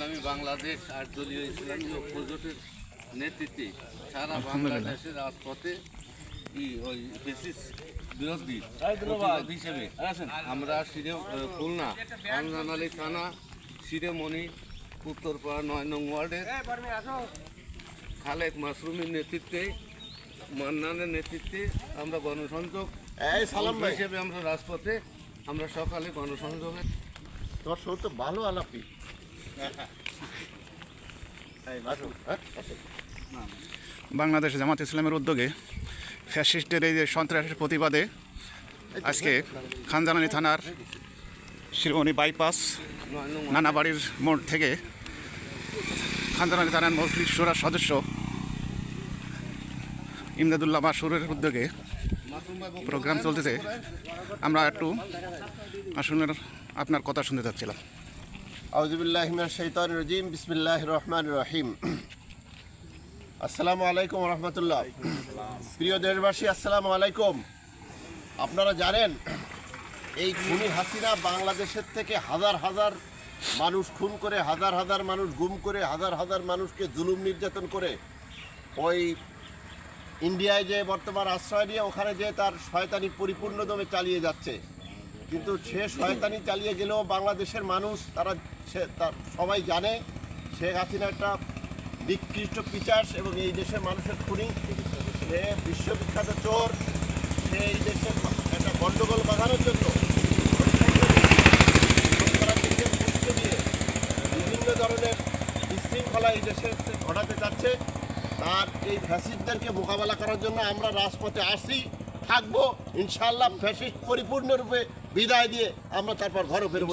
ইসলামী বাংলাদেশ আর দলীয় ইসলামী ঐক্য জোটের নেতৃত্বে সারা বাংলাদেশের রাজপথে ওই বেসিস বিরোধী হিসেবে আমরা সিরে খুলনা আনজান আলী থানা শিরেমণি উত্তরপাড়া নয় নং ওয়ার্ডের খালেক মাসরুমের নেতৃত্বে মান্নানের নেতৃত্বে আমরা গণসংযোগ এই সালাম হিসেবে আমরা রাজপথে আমরা সকালে গণসংযোগে তোমার শো তো ভালো আলাপি। বাংলাদেশ জামাত ইসলামের উদ্যোগে ফ্যাসিস্টের এই যে সন্ত্রাসের প্রতিবাদে আজকে খানজানানি থানার শিরোমণি বাইপাস নানাবাড়ির মোড় থেকে খানজানানি থানার মজলিস সুরার সদস্য ইমদাদুল্লাহ মাসুরের উদ্যোগে প্রোগ্রাম চলতেছে। আমরা একটু আসুনের আপনার কথা শুনতে চাচ্ছিলাম। আউজুবিল্লাহ মিনাশ শাইতানির রাজিম, বিসমিল্লাহির রহমানির রহিম। আসসালামু আলাইকুম রহমতুল্লাহ। প্রিয় দেশবাসী, আসসালামু আলাইকুম। আপনারা জানেন, এই খুনি হাসিনা বাংলাদেশের থেকে হাজার হাজার মানুষ খুন করে, হাজার হাজার মানুষ গুম করে, হাজার হাজার মানুষকে জুলুম নির্যাতন করে, ওই ইন্ডিয়ায় যে বর্তমান আশ্রয় নিয়ে, ওখানে যে তার শয়তানি পরিপূর্ণভাবে চালিয়ে যাচ্ছে। কিন্তু সে শয়তানি চালিয়ে গেলেও বাংলাদেশের মানুষ, তারা সে তার সবাই জানে শেখ হাসিনা একটা নিকৃষ্ট পিচাস এবং এই দেশের মানুষের খুনি। সে বিশ্ববিখ্যাত চোর, সে এই দেশের একটা গণ্ডগোল বাঁধানোর জন্য বিভিন্ন ধরনের বিশৃঙ্খলা এই দেশে ঘটাতে চাচ্ছে। তার এই ফ্যাসিস্টদেরকে মোকাবেলা করার জন্য আমরা রাজপথে আসি থাকব ইনশাল্লাহ ফ্যাসিস্ট পরিপূর্ণরূপে বিদায় দিয়ে আমরা তারপর ঘরে ফিরবো।